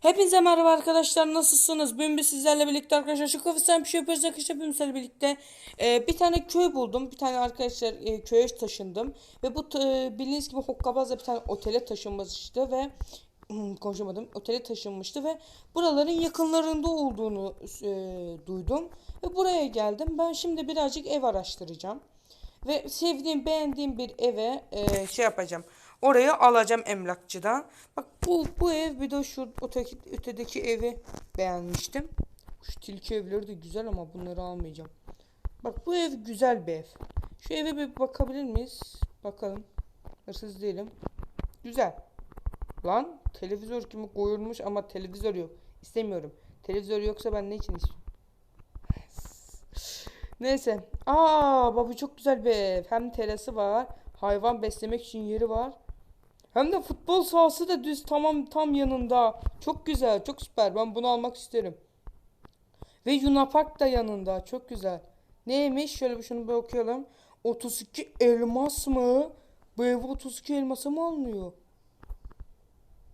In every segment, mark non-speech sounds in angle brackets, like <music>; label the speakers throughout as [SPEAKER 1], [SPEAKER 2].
[SPEAKER 1] Hepinize merhaba arkadaşlar nasılsınız? Bugün biz sizlerle birlikte arkadaşlar şu kafesten bir şey yapıyoruz arkadaşlar bugün sizlerle birlikte e, bir tane köy buldum. Bir tane arkadaşlar e, köye taşındım. Ve bu e, bildiğiniz gibi Hokkabaz'da bir tane otele taşınmıştı ve hmm, konuşamadım. Otele taşınmıştı ve buraların yakınlarında olduğunu e, duydum. Ve buraya geldim. Ben şimdi birazcık ev araştıracağım. Ve sevdiğim, beğendiğim bir eve e, şey yapacağım. Oraya alacağım emlakçıdan. Bak bu bu ev bir de şu öteki, ötedeki evi beğenmiştim. Şu tilki evleri de güzel ama bunları almayacağım. Bak bu ev güzel bir ev. Şu eve bir bakabilir miyiz? Bakalım. Hırsız değilim. Güzel. Lan televizör kimi koyulmuş ama televizör yok. İstemiyorum. Televizör yoksa ben ne için istiyorum? <laughs> Neyse. Aa baba çok güzel bir ev. Hem terası var. Hayvan beslemek için yeri var. Hem de futbol sahası da düz tamam tam yanında. Çok güzel, çok süper. Ben bunu almak isterim. Ve Park da yanında. Çok güzel. Neymiş? Şöyle bir şunu bir okuyalım. 32 elmas mı? Bu ev 32 elmasa mı alınıyor?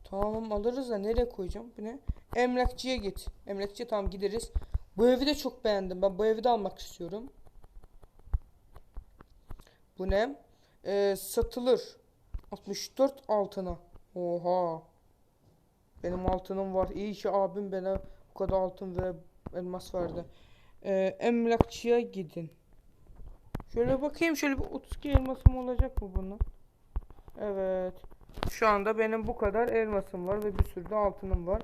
[SPEAKER 1] Tamam alırız da nereye koyacağım? Bu ne? Emlakçıya git. Emlakçıya tamam gideriz. Bu evi de çok beğendim. Ben bu evi de almak istiyorum. Bu ne? Ee, satılır. 64 altına. Oha. Benim altınım var. İyi ki abim bana bu kadar altın ve elmas verdi. Ee, emlakçıya gidin. Şöyle bakayım şöyle bir 32 elmasım olacak mı bunun? Evet. Şu anda benim bu kadar elmasım var ve bir sürü de altınım var.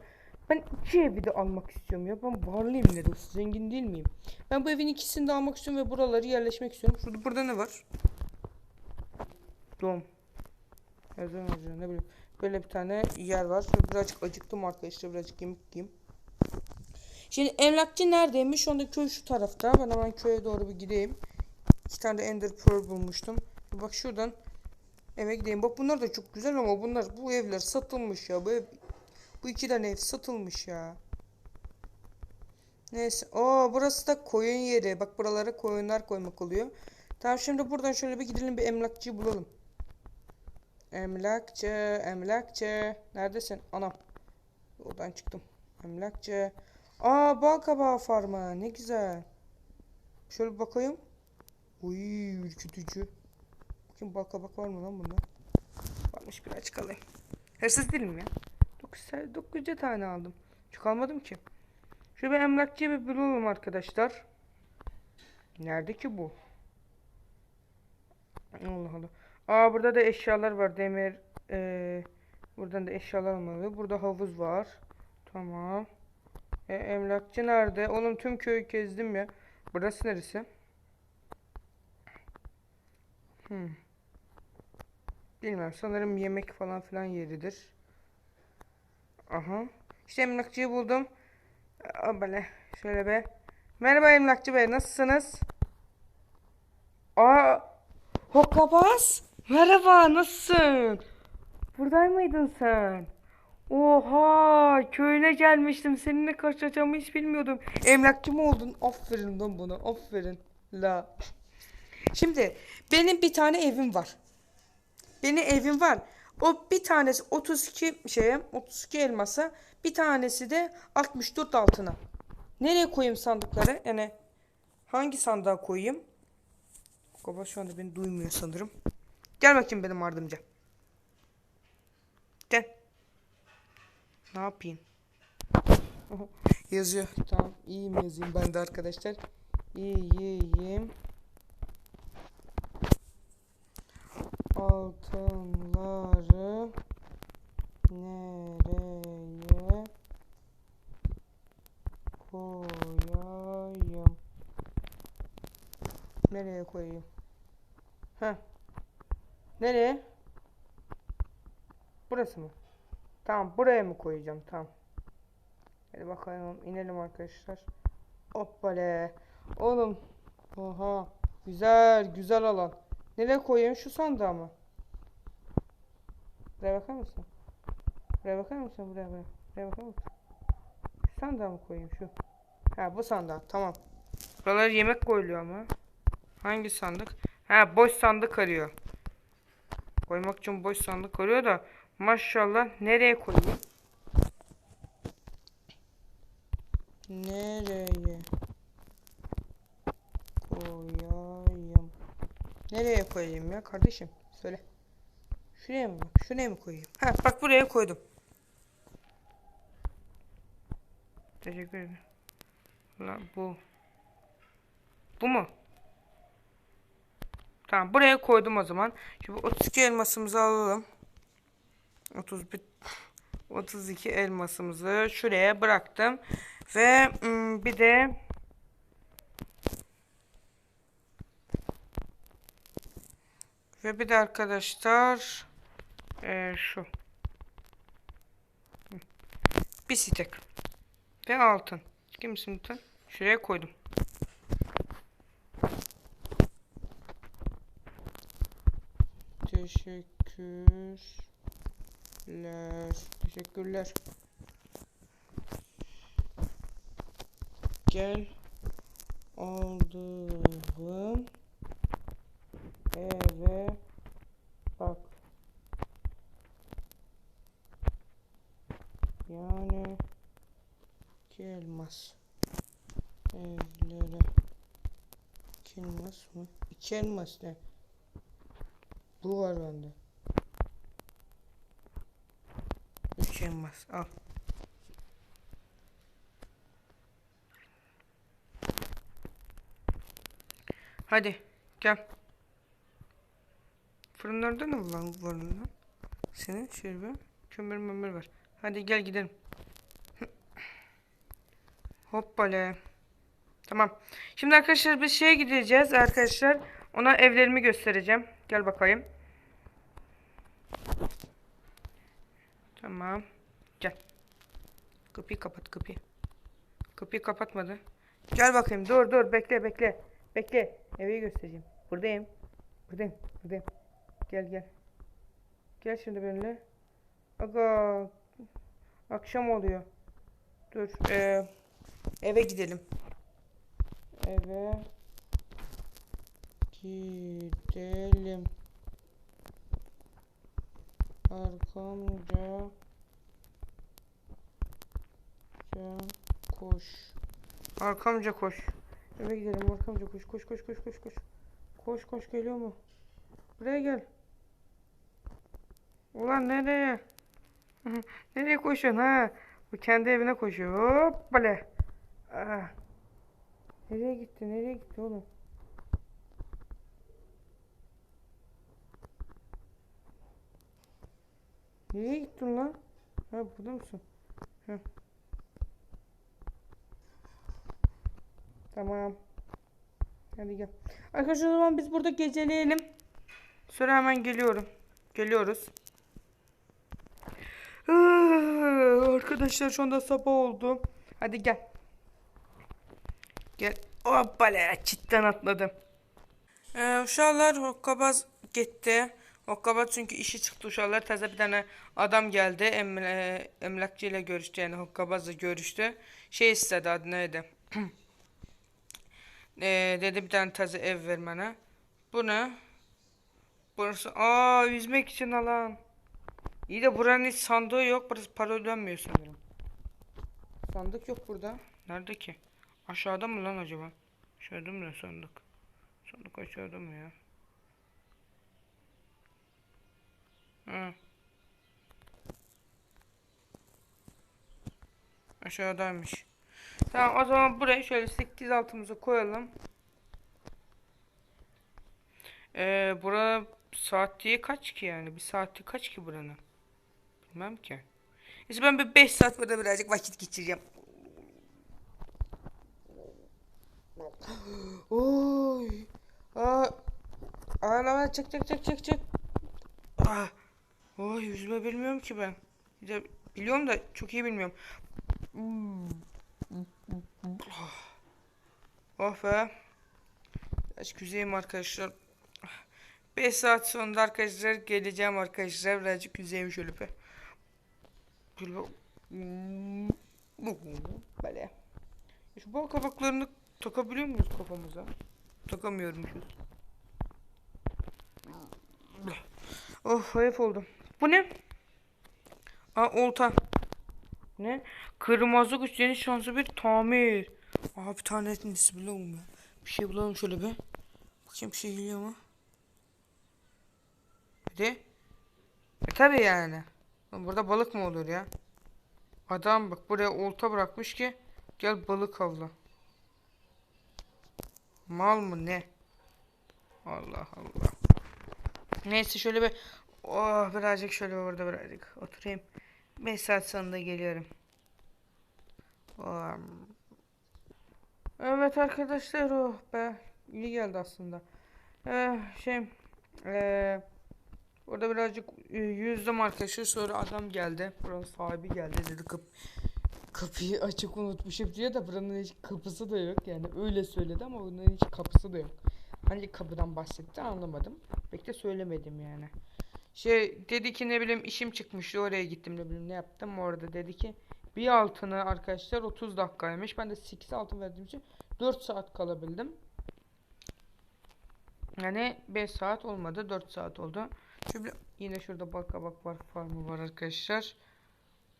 [SPEAKER 1] Ben iki evi de almak istiyorum ya. Ben varlıyım ne de zengin değil miyim? Ben bu evin ikisini de almak istiyorum ve buraları yerleşmek istiyorum. Şurada burada ne var? Doğum. Yazıyor yazıyor ne bileyim. Böyle bir tane yer var. Birazcık acıktım arkadaşlar. Birazcık yemek yiyeyim. Şimdi emlakçı neredeymiş? Şu anda köy şu tarafta. Ben hemen köye doğru bir gideyim. İki tane de ender pearl bulmuştum. Bak şuradan eve gideyim. Bak bunlar da çok güzel ama bunlar bu evler satılmış ya. Bu ev bu iki tane ev satılmış ya. Neyse. Oo burası da koyun yeri. Bak buralara koyunlar koymak oluyor. Tamam şimdi buradan şöyle bir gidelim bir emlakçıyı bulalım. Emlakçı, emlakçı. Neredesin? Anam. Oradan çıktım. Emlakçı. Aa bal kabağı farmı. Ne güzel. Şöyle bakayım. Uy ürkütücü. Bakayım bal var mı lan bunda? Varmış birazcık alayım. Hırsız değilim ya. 9, 9 tane aldım. Çok almadım ki. Şöyle bir emlakçıyı bir bulalım arkadaşlar. Nerede ki bu? Allah Allah. Aa burada da eşyalar var. Demir. Ee, buradan da eşyalar olmalı. Burada havuz var. Tamam. E, emlakçı nerede? Oğlum tüm köyü gezdim ya. Burası neresi? Hmm. Bilmem. Sanırım yemek falan filan yeridir. Aha. İşte emlakçıyı buldum. Aa, böyle. Şöyle be. Merhaba emlakçı bey. Nasılsınız? Aa. Hokkabaz. Merhaba. Nasılsın? Buradayı mıydın sen? Oha. Köyüne gelmiştim. Seninle karşılaşacağımı hiç bilmiyordum. Emlakçı mı oldun? Aferin lan buna. Aferin. La. Şimdi benim bir tane evim var. Benim evim var. O bir tanesi 32 şeye 32 elmasa bir tanesi de 64 altına. Nereye koyayım sandıkları? Yani hangi sandığa koyayım? Baba şu anda beni duymuyor sanırım. Gel bakayım benim ardımca. Gel. Ne yapayım? Oho, Yazıyor. Tamam iyiyim yazayım ben de arkadaşlar. İyiyim. Altınları nereye koyayım? Nereye koyayım? Ha? Nereye? Burası mı? Tamam buraya mı koyacağım? Tamam. Hadi bakalım inelim arkadaşlar. Hoppale. Oğlum. Oha. Güzel güzel alan. Nereye koyayım? Şu sandığa mı? Buraya bakar mısın? Buraya bakar mısın? Buraya buraya. Buraya bakar mısın? Şu sandığa mı koyayım şu? Ha bu sandığa. Tamam. Buralara yemek koyuluyor ama. Hangi sandık? Ha boş sandık arıyor. Koymak için boş sandık arıyor da maşallah nereye koyayım? nereye koyayım? Nereye koyayım ya kardeşim? Söyle. Şuraya mı? Şuraya mı koyayım? Ha bak buraya koydum. Teşekkür ederim. Lan bu. Bu mu? Tamam buraya koydum o zaman. Şimdi 32 elmasımızı alalım. 31 32 elmasımızı şuraya bıraktım. Ve bir de ve bir de arkadaşlar eee, şu bir stek ve altın. Kimsin lütfen? Şuraya koydum. Teşekkürler. Teşekkürler. Gel aldığım eve bak. Yani elmas evlere iki elmas mı? İki elmas ne? Bu var bende. Üç elmas al. Hadi gel. Fırınlarda ne lan var lan? Senin bir kömür mömür var. Hadi gel gidelim. <laughs> Hoppale. Tamam. Şimdi arkadaşlar biz şeye gideceğiz arkadaşlar. Ona evlerimi göstereceğim. Gel bakayım. Tamam. Gel. Kapıyı kapat kapıyı. Kapıyı kapatmadı. Gel bakayım. Dur dur bekle bekle. Bekle. Evi göstereceğim. Buradayım. Buradayım. Buradayım. Gel gel. Gel şimdi benimle. Aga. Akşam oluyor. Dur. Ee, eve gidelim. Eve gidelim. Arkamca ca koş. Arkamca koş. Eve gidelim arkamca koş koş koş koş koş koş. Koş koş geliyor mu? Buraya gel. Ulan nereye? <laughs> nereye koşuyorsun ha? Bu kendi evine koşuyor. Hoppale. Ah. Nereye gitti? Nereye gitti oğlum? Nereye gittin lan? Ha burada mısın? Ha. Tamam. Hadi gel. Arkadaşlar o zaman biz burada geceleyelim. Sonra hemen geliyorum. Geliyoruz. Ah, Arkadaşlar şu anda sabah oldu. Hadi gel. Gel. Hoppala çitten atladım. Ee, uşaqlar hokkabaz getdi. Hokkabaz çünkü işi çıxdı uşaqlar. Təzə bir dənə adam gəldi. Emlə, emlakçı ilə görüşdü. Yəni hokkabazla görüşdü. Şey istədi adı nə idi? Ee, <clears throat> dedi bir tane təzə ev ver mənə. Bu ne? Burası aa yüzmek için alan. İyi de buranın hiç sandığı yok. Burası para ödenmiyor sanırım. Sandık yok burada. Nerede ki? Aşağıda mı lan acaba? Aşağıda mı sandık? Sandık aşağıda mı ya? Hı. Aşağıdaymış. Tamam o zaman buraya şöyle 8 altımızı koyalım. Ee, bura saatliği kaç ki yani? Bir saati kaç ki buranın? Bilmem ki. İşte ben bir 5 saat burada birazcık vakit geçireceğim. Oy. Aa. Aa, çık çık çık çık çık. Ah. Oy yüzme bilmiyorum ki ben. Biliyorum da çok iyi bilmiyorum. Oh be. Biraz yüzeyim arkadaşlar. 5 saat sonra arkadaşlar geleceğim arkadaşlar. Birazcık yüzeyim şöyle bir- Böyle. Şu bal kabaklarını takabiliyor muyuz kafamıza? Takamıyormuşuz. Oh hayaf oldum. Bu ne? Aa olta. Ne? Kırmızı güç yeni şansı bir tamir. Aa bir tane nesi bulalım ya. Bir şey bulalım şöyle bir. Bakayım bir şey geliyor mu? Hadi. E tabi yani. Burada balık mı olur ya? Adam bak buraya olta bırakmış ki gel balık avla. Mal mı ne? Allah Allah. Neyse şöyle bir oh birazcık şöyle orada birazcık oturayım. 5 saat sonunda geliyorum. Oh. Evet arkadaşlar oh be iyi geldi aslında. Ee, şey ee, Orada birazcık e, yüzdüm arkadaşlar sonra adam geldi. Buranın sahibi geldi dedi kap kapıyı açık unutmuşum diyor da buranın hiç kapısı da yok yani öyle söyledi ama bunun hiç kapısı da yok. Hangi kapıdan bahsetti anlamadım. Pek de söylemedim yani. Şey dedi ki ne bileyim işim çıkmıştı oraya gittim ne bileyim ne yaptım orada dedi ki bir altını arkadaşlar 30 dakikaymış. Ben de 8 altın verdiğim için 4 saat kalabildim. Yani 5 saat olmadı 4 saat oldu. Şöyle yine şurada bak kabak var farmı var arkadaşlar.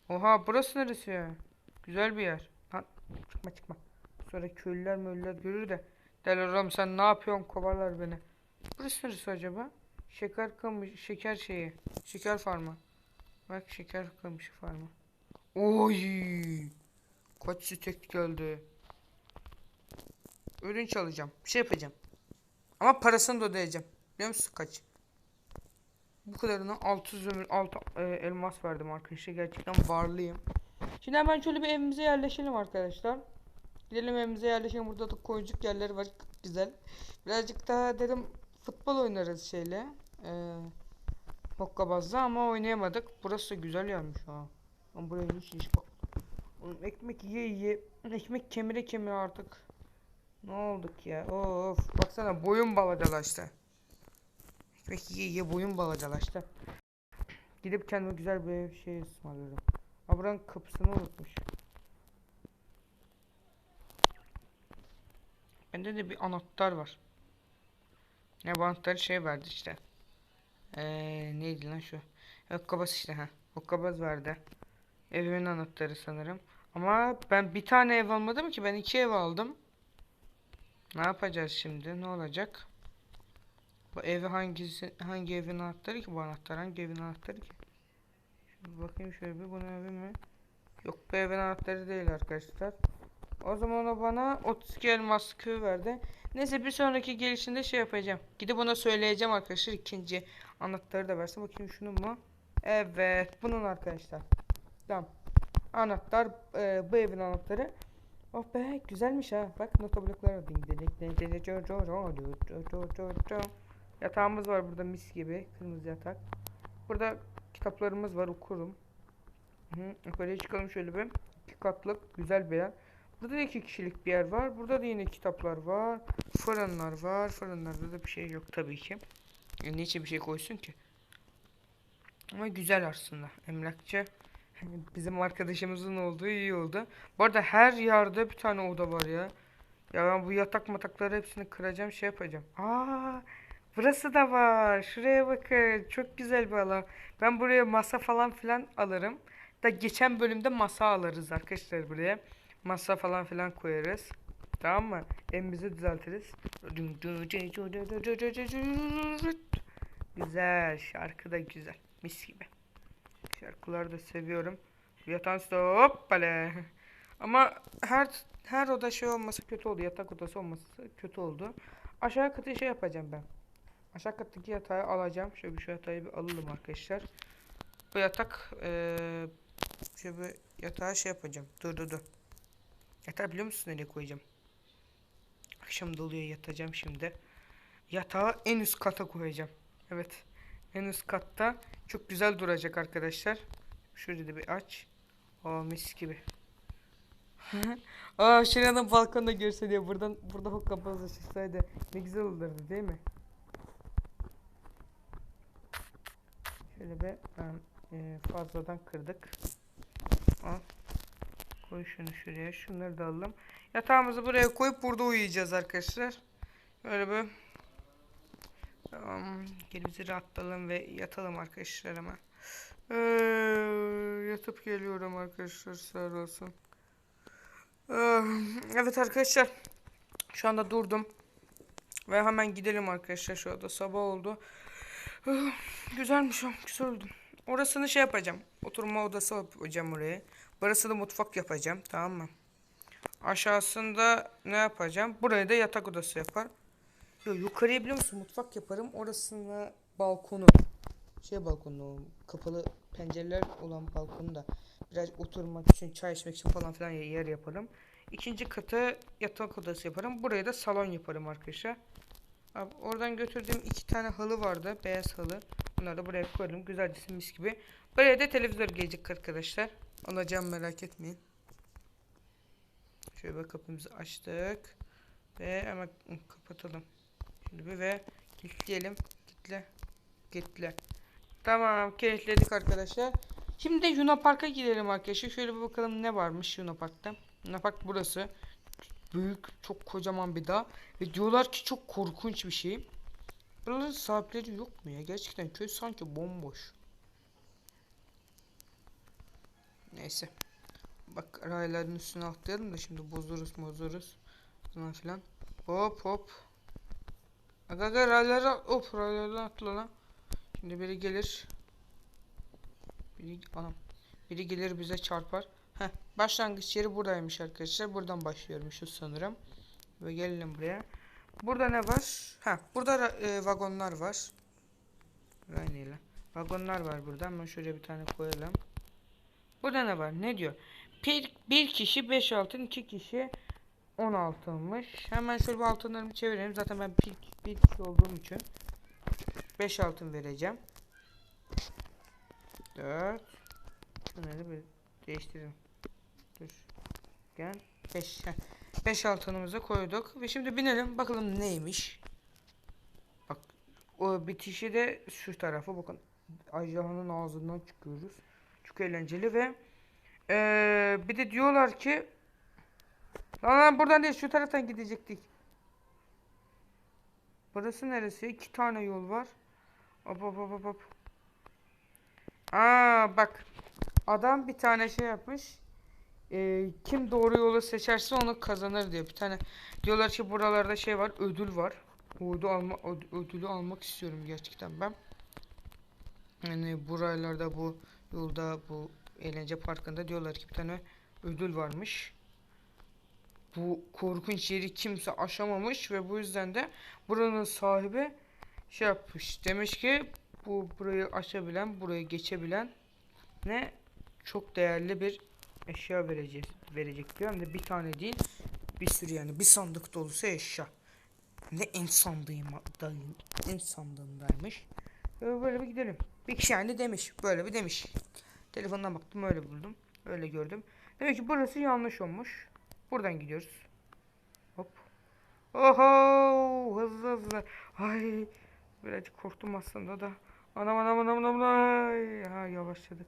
[SPEAKER 1] Oha burası neresi ya? Güzel bir yer. Lan çıkma çıkma. Sonra köylüler möller görür de. Derler oğlum sen ne yapıyorsun kovarlar beni. Burası neresi acaba? Şeker kamış, şeker şeyi. Şeker farmı. Bak şeker kamışı farmı. Oy! Kaç stek geldi. Ödünç alacağım. Bir şey yapacağım. Ama parasını da ödeyeceğim. Biliyor musun kaç? Bu kadarına 600 ömür 6 e, elmas verdim arkadaşlar. Gerçekten varlıyım. Şimdi hemen şöyle bir evimize yerleşelim arkadaşlar. Gidelim evimize yerleşelim. Burada da koyucuk yerleri var. Güzel. Birazcık daha dedim futbol oynarız şeyle. Ee, Hokkabaz'da ama oynayamadık. Burası güzel yermiş ha. Ama buraya hiç hiç bak. Oğlum ekmek yiye yiye. Ekmek kemire kemire artık. Ne olduk ya? Of. Baksana boyun balacalaştı. Ekmek yiye yiye boyun balacalaştı. Gidip kendime güzel bir şey ısmarlarım. Aa buranın kapısını unutmuş. Bende de bir anahtar var. Ne bu anahtarı şey verdi işte. Eee neydi lan şu? Hokkabaz işte ha. Hokkabaz verdi. Evimin anahtarı sanırım. Ama ben bir tane ev almadım ki ben iki ev aldım. Ne yapacağız şimdi? Ne olacak? Bu evi hangisi hangi evin anahtarı ki bu anahtar hangi evin anahtarı ki? Şimdi bakayım şöyle bir bunun evi mi? Yok bu evin anahtarı değil arkadaşlar. O zaman o bana 32 elmas köy verdi. Neyse bir sonraki gelişinde şey yapacağım. Gidip ona söyleyeceğim arkadaşlar ikinci anahtarı da versin. Bakayım şunu mu? Evet bunun arkadaşlar. Tamam. Anahtar e, bu evin anahtarı. Oh be güzelmiş ha. Bak nota blokları. Yatağımız var burada mis gibi. Kırmızı yatak. Burada kitaplarımız var okurum. Hı, yukarıya çıkalım şöyle bir. İki katlık güzel bir yer. Burada da iki kişilik bir yer var. Burada da yine kitaplar var. Fırınlar var. Fırınlarda da bir şey yok tabii ki. E, niçin bir şey koysun ki? Ama güzel aslında. Emlakçı bizim arkadaşımızın olduğu iyi oldu. Bu arada her yerde bir tane oda var ya. Ya ben bu yatak matakları hepsini kıracağım şey yapacağım. Aa, burası da var. Şuraya bakın. Çok güzel bir alan. Ben buraya masa falan filan alırım. Da geçen bölümde masa alırız arkadaşlar buraya. Masa falan filan koyarız. Tamam mı? Evimizi düzeltiriz. Güzel. Şarkı da güzel. Mis gibi. Şarkıları da seviyorum. Yatağın üstü hoppale. Ama her her oda şey olması kötü oldu. Yatak odası olması kötü oldu. Aşağı katı şey yapacağım ben. Aşağı kattaki yatağı alacağım. Şöyle şu yatağı bir alalım arkadaşlar. Bu yatak eee şöyle bir yatağı şey yapacağım. Dur dur dur. Yatağı biliyor musun nereye koyacağım? Akşam doluyor yatacağım şimdi. Yatağı en üst kata koyacağım. Evet. En üst katta çok güzel duracak arkadaşlar. Şurada da bir aç. Aa mis gibi. <laughs> Aa şuradan balkonda görse diye buradan burada hokkabaz çıksaydı ne güzel olurdu değil mi? Şöyle bir ben, e, fazladan kırdık. Al. Koy şunu şuraya. Şunları da alalım. Yatağımızı buraya koyup burada uyuyacağız arkadaşlar. Böyle bir Tamam. Gerimizi rahatlayalım ve yatalım arkadaşlar hemen. Ee, yatıp geliyorum arkadaşlar sağ olsun. Ee, evet arkadaşlar. Şu anda durdum. Ve hemen gidelim arkadaşlar şu anda sabah oldu. Ee, Güzelmiş güzel oldu. Orasını şey yapacağım. Oturma odası yapacağım oraya. Burası da mutfak yapacağım tamam mı? Aşağısında ne yapacağım? Buraya da yatak odası yapar. Yo, yukarıya biliyor musun mutfak yaparım. Orasına balkonu. Şey balkonu kapalı pencereler olan balkonu da biraz oturmak için çay içmek için falan filan yer yaparım. İkinci katı yatak odası yaparım. Buraya da salon yaparım arkadaşlar. Abi oradan götürdüğüm iki tane halı vardı. Beyaz halı. Bunları da buraya koydum. Güzelce mis gibi. Buraya da televizör gelecek arkadaşlar. Alacağım merak etmeyin. Şöyle bak kapımızı açtık. Ve hemen kapatalım. Şimdi bir ve kilitleyelim. Kilitle. Kilitle. Tamam kilitledik arkadaşlar. Şimdi de Luna Park'a gidelim arkadaşlar. Şöyle bir bakalım ne varmış Luna Park'ta. Luna Park burası. Büyük, çok kocaman bir dağ. Ve diyorlar ki çok korkunç bir şey. Buraların sahipleri yok mu ya? Gerçekten köy sanki bomboş. Neyse. Bak rayların üstüne atlayalım da şimdi bozuruz bozuruz. Falan filan. Hop hop. Aga aga raylara hop raylardan atla. Şimdi biri gelir. Biri anam. Biri gelir bize çarpar. Heh, başlangıç yeri buradaymış arkadaşlar. Buradan başlıyormuşuz sanırım. Ve gelelim buraya. Burada ne var? Ha, burada ra- e, vagonlar var. Rayneyle. Vagonlar var burada. Hemen şöyle bir tane koyalım. Burada ne var? Ne diyor? Bir, bir kişi 5 altın, iki kişi 10 altınmış. Hemen şöyle bir altınlarımı çevirelim. Zaten ben bir, bir kişi olduğum için 5 altın vereceğim. 4 Şunları bir değiştirelim. Dur. Gel. 5. 5 altınımızı koyduk. Ve şimdi binelim. Bakalım neymiş. Bak. O bitişi de şu tarafa bakın. Ajdahanın ağzından çıkıyoruz. Çok eğlenceli ve eee, bir de diyorlar ki lan, lan buradan değil şu taraftan gidecektik. Burası neresi? İki tane yol var. Hop hop hop hop. Aa bak. Adam bir tane şey yapmış. Ee, kim doğru yolu seçerse onu kazanır diyor. Bir tane diyorlar ki buralarda şey var, ödül var. O ödülü, alma, öd- ödülü almak istiyorum gerçekten ben. Yani buralarda bu yolda bu eğlence parkında diyorlar ki bir tane ödül varmış. Bu korkunç yeri kimse aşamamış ve bu yüzden de buranın sahibi şey yapmış. Demiş ki bu burayı aşabilen, burayı geçebilen ne çok değerli bir eşya verecek verecek diyor. Hem de bir tane değil bir sürü yani bir sandık dolusu eşya. Ne en sandığım en sandığındaymış. Ee, Böyle bir gidelim. Bir kişi yani demiş. Böyle bir demiş. Telefondan baktım öyle buldum. Öyle gördüm. Demek ki burası yanlış olmuş. Buradan gidiyoruz. Hop. Oho hızlı hızlı. Ay birazcık korktum aslında da. Anam anam anam anam. Ay. Ha yavaşladık.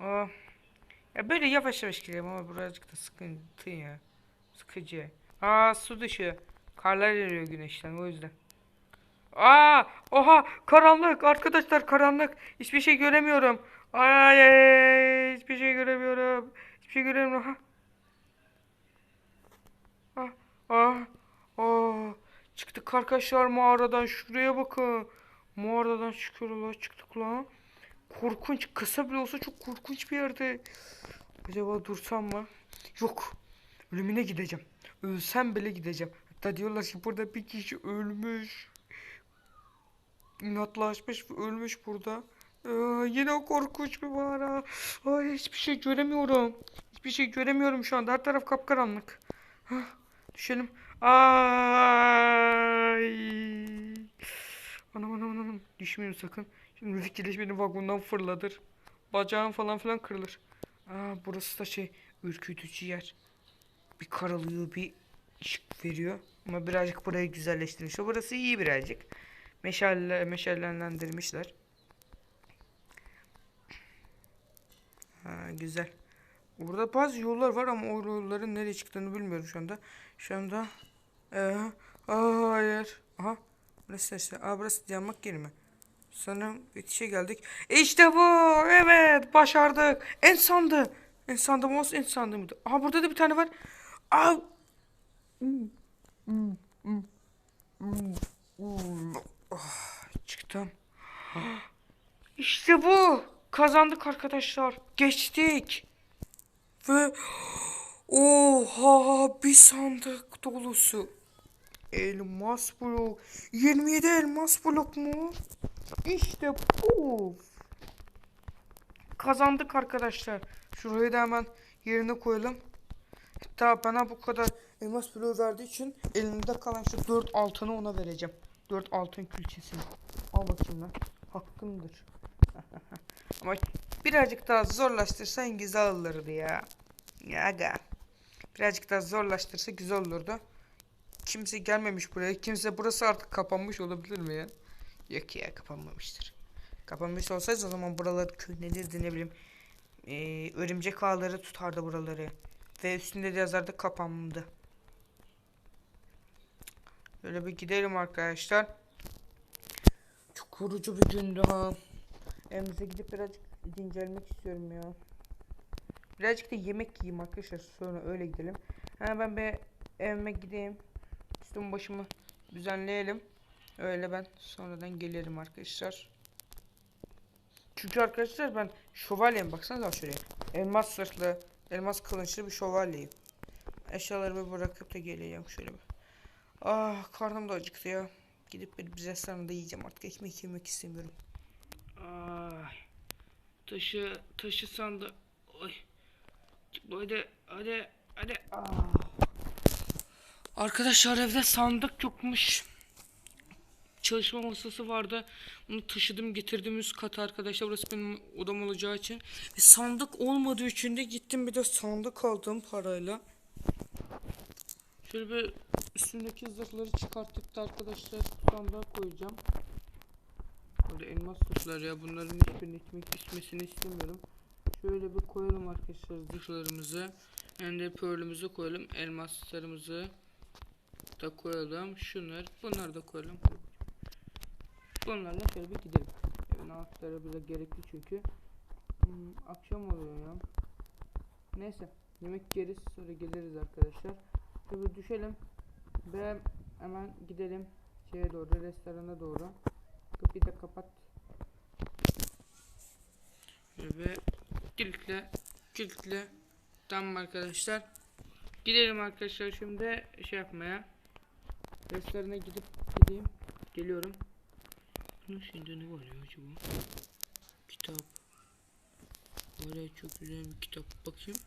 [SPEAKER 1] Aa. Ya böyle yavaş yavaş gidelim ama birazcık da sıkıntı ya. Sıkıcı. Aa su dışı. Karlar eriyor güneşten o yüzden. Aa, oha karanlık arkadaşlar karanlık. Hiçbir şey göremiyorum. Ay, ay, hiçbir şey göremiyorum. Hiçbir şey göremiyorum. Ha. Ah, ah, ah. Çıktık arkadaşlar mağaradan şuraya bakın. Mağaradan çıkıyorlar çıktık lan. Korkunç kısa bile olsa çok korkunç bir yerde. Acaba dursam mı? Yok. Ölümüne gideceğim. Ölsem bile gideceğim. Hatta diyorlar ki burada bir kişi ölmüş. İnatlaşmış ve ölmüş burada. Ee, yine korkunç bir mağara. Ay, hiçbir şey göremiyorum. Hiçbir şey göremiyorum şu anda. Her taraf kapkaranlık. Düşelim. Ay. Anam anam anam. Düşmeyin sakın. Şimdi geliş beni vagondan fırladır. Bacağım falan filan kırılır. Aa, burası da şey ürkütücü yer. Bir karalıyor bir ışık veriyor. Ama birazcık burayı güzelleştirmişler. Burası iyi birazcık. Meşale, meşallendirmişler. Ha, güzel. Burada bazı yollar var ama o yolların nereye çıktığını bilmiyorum şu anda. Şu anda ee, aa, hayır. Aha. Burası işte. Aa burası yanmak yeri mi? Sanırım bitişe geldik. İşte bu. Evet başardık. En sandı. Mı olsun en sandı mıydı? Aha burada da bir tane var. Aa. Ah, Çıktım. <gasps> İşte bu. Kazandık arkadaşlar. Geçtik. Ve <gasps> oha bir sandık dolusu. Elmas blok. 27 elmas blok mu? İşte bu. Kazandık arkadaşlar. Şurayı da hemen yerine koyalım. Hatta bana bu kadar elmas bloğu verdiği için elimde kalan şu 4 altını ona vereceğim. 4 altın külçesini. Al bakayım lan. Hakkımdır. <laughs> Ama birazcık daha zorlaştırsan güzel olurdu ya. Ya. Birazcık daha zorlaştırsa güzel olurdu. Kimse gelmemiş buraya. Kimse burası artık kapanmış olabilir mi ya? Yok ya kapanmamıştır. Kapanmış olsaydı o zaman buralar köylenirdi ne bileyim. Ee, örümcek ağları tutardı buraları. Ve üstünde de yazardı kapandı. Böyle bir gidelim arkadaşlar. Çok yorucu bir gündü ha. Evimize gidip birazcık dincelmek istiyorum ya. Birazcık da yemek yiyeyim arkadaşlar. Sonra öyle gidelim. Ha ben bir evime gideyim. Üstümü başımı düzenleyelim. Öyle ben sonradan gelirim arkadaşlar. Çünkü arkadaşlar ben şövalyeyim. Baksanıza şuraya. Elmas sırtlı, elmas kılıçlı bir şövalyeyim. Eşyalarımı bırakıp da geleceğim şöyle bir. Ah karnım da acıktı ya. Gidip bir bize da yiyeceğim artık. Ekmek yemek istemiyorum. Ay. Taşı, taşı sandı. Oy. Hadi, hadi, hadi. Ah. Arkadaşlar evde sandık yokmuş. Çalışma masası vardı. Onu taşıdım getirdim üst kata arkadaşlar. Burası benim odam olacağı için. E, sandık olmadığı için de gittim bir de sandık aldım parayla. Şöyle bir üstündeki zırhları çıkarttık da arkadaşlar sandığa koyacağım. Burada elmas zırhlar ya bunların hiçbirinin ekmek düşmesini istemiyorum. Şöyle bir koyalım arkadaşlar zırhlarımızı. Ender pearl'ümüzü koyalım. Elmaslarımızı da koyalım. Şunlar, bunları da koyalım. Bunlarla şöyle bir gidelim. Evin anahtarı bize gerekli çünkü. Hmm, akşam oluyor ya. Neyse. Yemek yeriz sonra geliriz arkadaşlar. Tabi düşelim. Ve hemen gidelim şeye doğru, restorana doğru. Kapıyı da kapat. Ve kilitle, kilitle. Tamam arkadaşlar. Gidelim arkadaşlar şimdi şey yapmaya. Restorana gidip gideyim. Geliyorum. Şimdi ne var ya acaba? Kitap. Hala çok güzel bir kitap. Bakayım.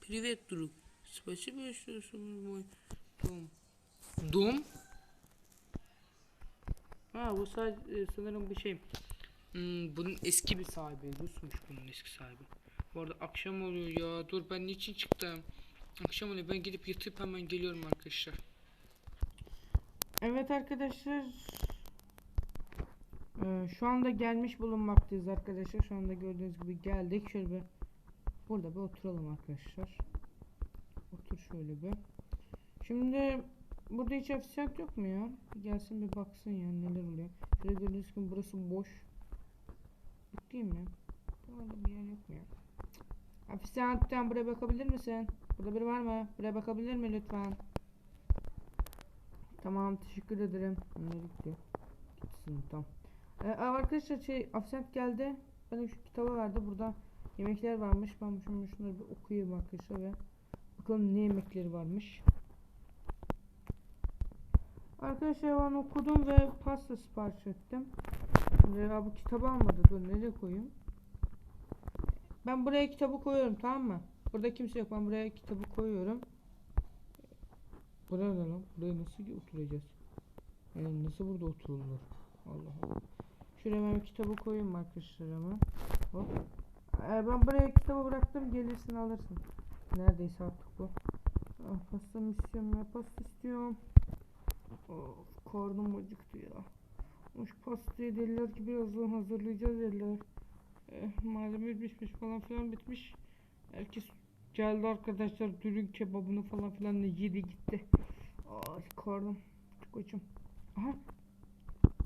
[SPEAKER 1] Privet Druk. Спасибо, что со мной дом. Dom? Ha bu sadece sanırım bir şey. Hmm, bunun eski bir sahibi. Rusmuş bunun eski sahibi. Bu arada akşam oluyor ya. Dur ben niçin çıktım? Akşam oluyor. Ben gidip yatıp hemen geliyorum arkadaşlar. Evet arkadaşlar. Ee, şu anda gelmiş bulunmaktayız arkadaşlar. Şu anda gördüğünüz gibi geldik. Şöyle bir burada bir oturalım arkadaşlar. Şöyle bir. Şimdi burada hiç ofisiyat yok mu ya? Gelsin bir baksın ya neler oluyor. Şöyle gördüğünüz gibi burası boş. Değil mi? Burada bir yer yok mu ya? Ofisiyantten buraya bakabilir misin? Burada biri var mı? Buraya bakabilir mi lütfen? Tamam teşekkür ederim. Nereye gitti? Gitsin tamam. Ee, arkadaşlar şey ofisiyant geldi. Bana şu kitabı verdi. Burada yemekler varmış. Ben şunu şunları bir okuyayım arkadaşlar ve bakalım ne yemekleri varmış. Arkadaşlar ben okudum ve pasta sipariş ettim. Şimdi ya bu kitabı almadı. Dur nereye koyayım? Ben buraya kitabı koyuyorum tamam mı? Burada kimse yok. Ben buraya kitabı koyuyorum. Buraya ne lan? Buraya nasıl oturacağız? Yani nasıl burada oturulur? Allah Allah. Şuraya ben kitabı koyayım arkadaşlar ama. Hop. Ee, ben buraya kitabı bıraktım. Gelirsin alırsın. Neredeyse artık bu. Pasta istiyorum ya? Pasta istiyorum. Of, karnım acıktı ya. Şu pastayı deliler gibi birazdan hazırlayacağız dediler. Eh, malzeme bitmiş falan filan bitmiş. Herkes geldi arkadaşlar. Dürüm kebabını falan filan da yedi gitti. Ay karnım çok açım. Aha.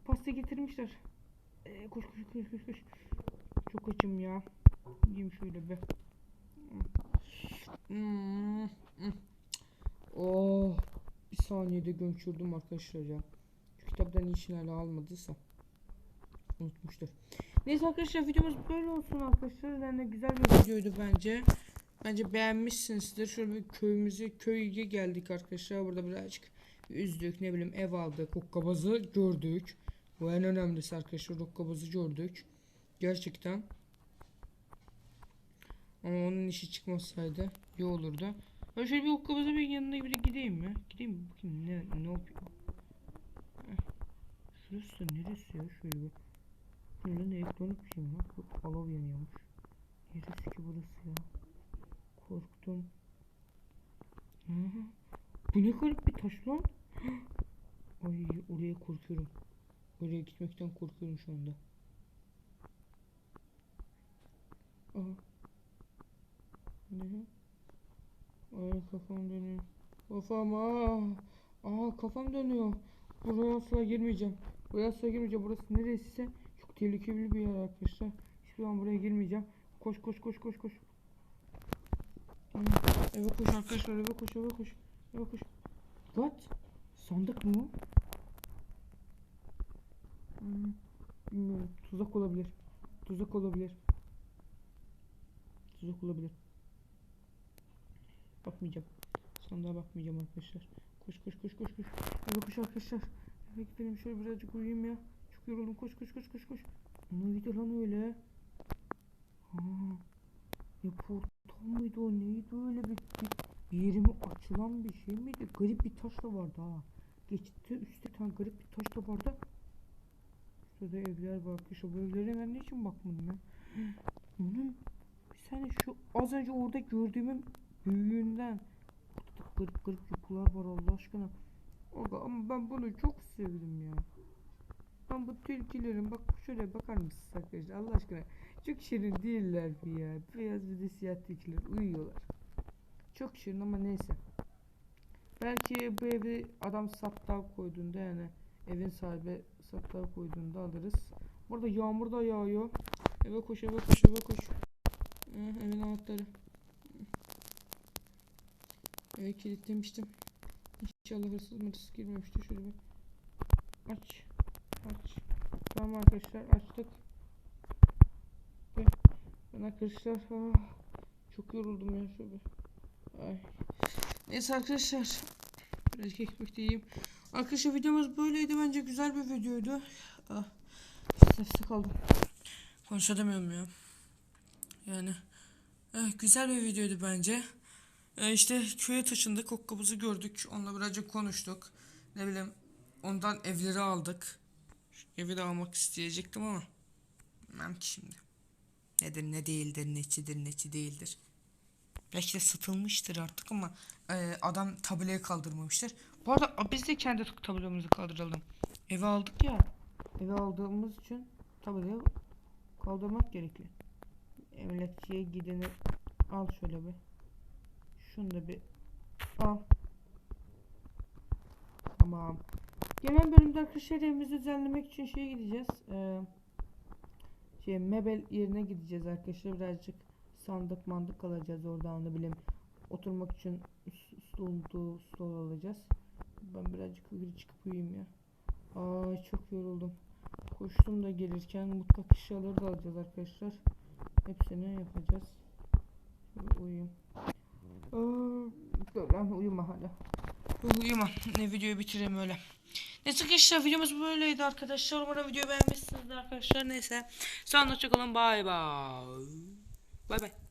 [SPEAKER 1] pasta getirmişler. Ee, koş koş koş koş koş. Çok açım ya. Yiyeyim şöyle bir. Hmm, hmm. Oh, bir saniyede gömçürdüm arkadaşlar ya. Şu kitaptan işini hala almadıysa unutmuştur. Neyse arkadaşlar videomuz böyle olsun arkadaşlar. Yani güzel bir videoydu bence. Bence beğenmişsinizdir. Şöyle bir köyümüze köye geldik arkadaşlar. Burada birazcık üzdük ne bileyim ev aldık. Hokkabazı gördük. Bu en önemlisi arkadaşlar hokkabazı gördük. Gerçekten. Ama onun işi çıkmasaydı iyi olurdu. Ben şöyle bir okkabaza bir yanına bir gideyim mi? Gideyim mi? Bakayım ne, ne yapıyor? Şurası da neresi ya? Şöyle bir. Ne ekranı bir şey mi? Bak alav yanıyormuş. Neresi ki burası ya? Korktum. Bu ne garip bir taş lan? Ay oraya korkuyorum. Oraya gitmekten korkuyorum şu anda. Aha. Ne? Ay kafam dönüyor. Kafam aa. Aa kafam dönüyor. Buraya asla girmeyeceğim. Buraya asla girmeyeceğim. Burası neresi? Çok tehlikeli bir yer arkadaşlar. Hiçbir zaman buraya girmeyeceğim. Koş koş koş koş koş. Aa, Eve koş arkadaşlar eve koş eve koş. Eve koş. What? Sandık mı? Hmm, bilmiyorum. Tuzak olabilir. Tuzak olabilir. Tuzak olabilir. Bakmayacağım. Sandığa bakmayacağım arkadaşlar. Koş koş koş koş koş. Eve koş arkadaşlar. Eve gidelim şöyle birazcık uyuyayım ya. Çok yoruldum. Koş koş koş koş koş. Neydi lan öyle? Ha. Ne portal mıydı o? Neydi öyle bir, bir, yerime açılan bir şey miydi? Garip bir taş da vardı ha. Geçti üstte tane garip bir taş da vardı. Şurada evler var arkadaşlar. Bu evlere ben niçin bakmadım ya? <gasps> Onun bir saniye şu az önce orada gördüğümün büyüğünden. Garip garip yapılar var Allah aşkına. Ama ben bunu çok sevdim ya. Ben bu tilkilerin bak şöyle bakar mısınız arkadaşlar Allah aşkına. Çok şirin değiller mi ya? Beyaz bir de siyah tilkiler uyuyorlar. Çok şirin ama neyse. Belki bu evi adam saptağı koyduğunda yani evin sahibi saptağı koyduğunda alırız. Burada yağmur da yağıyor. Eve koş eve koş eve koş. Eh, evin anahtarı. Eve kilitlemiştim. İnşallah hırsız mırsız girmemiştir. Şöyle bir aç. Aç. Tamam arkadaşlar açtık. Ben arkadaşlar ah, çok yoruldum ya şöyle. Ay. Neyse arkadaşlar. Birazcık ekmek de yiyeyim. Arkadaşlar videomuz böyleydi. Bence güzel bir videoydu. Ah. Sessiz kaldım. Konuşamıyorum ya. Yani. Eh, güzel bir videoydu bence. E, işte köye taşındık. Hokkabızı gördük. Onunla birazcık konuştuk. Ne bileyim. Ondan evleri aldık. Evi de almak isteyecektim ama. Bilmem ki şimdi. Nedir ne değildir neçidir neçi değildir. Belki de satılmıştır artık ama e, adam tabelayı kaldırmamıştır. Bu arada biz de kendi tabelamızı kaldıralım. Eve aldık ya. Eve aldığımız için tabelayı kaldırmak gerekli. Emlakçıya gideni al şöyle bir. Şunu da bir al. Tamam. Gelen bölümde arkadaşlar evimizi düzenlemek için şeye gideceğiz. Ee, şey mebel yerine gideceğiz arkadaşlar. Birazcık sandık mandık alacağız oradan ne bileyim. Oturmak için stol, stol alacağız. Ben birazcık yukarı çıkıp uyuyayım ya. Ay çok yoruldum. Koştum da gelirken mutfak eşyaları da alacağız arkadaşlar. Hepsini yapacağız. Şöyle uyuyayım. Lan uyuma hala. Uyuma. Ne videoyu bitireyim öyle. Neyse arkadaşlar videomuz böyleydi arkadaşlar. Umarım videoyu beğenmişsinizdir arkadaşlar. Neyse. Sonra hoşçakalın. Bay bay. Bay bay.